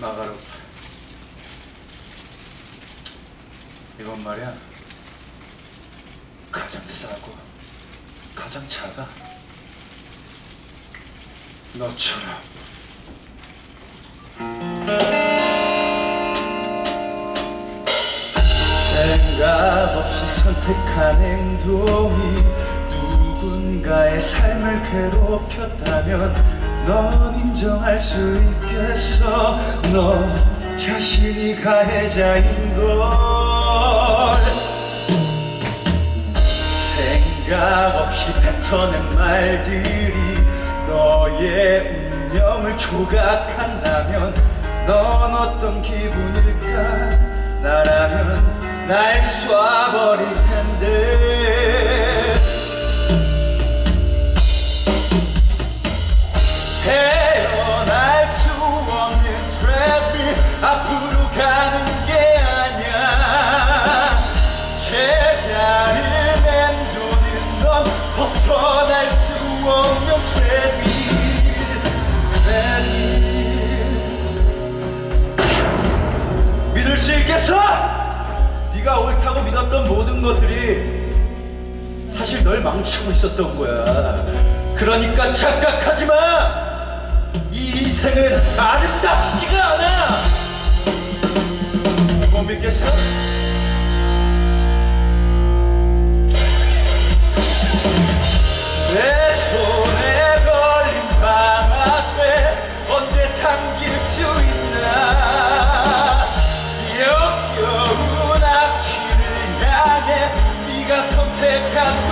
마가롭 이건 말이야. 가장 싸고 가장 작아. 너처럼. 생각 없이 선택한 행동이 누군가의 삶을 괴롭혔다면 넌 인정할 수 있겠어. 너 자신이 가해자인 걸. 생각 없이 뱉어낸 말들이 너의 운명을 조각한다면 넌 어떤 기분일까? 나라면 날 쏴버릴 텐데 있겠어? 네가 옳다고 믿었던 모든 것들이 사실 널 망치고 있었던 거야. 그러니까 착각하지 마. 이 인생은 아름답지가 않아. 못 믿겠어? 네가 선택한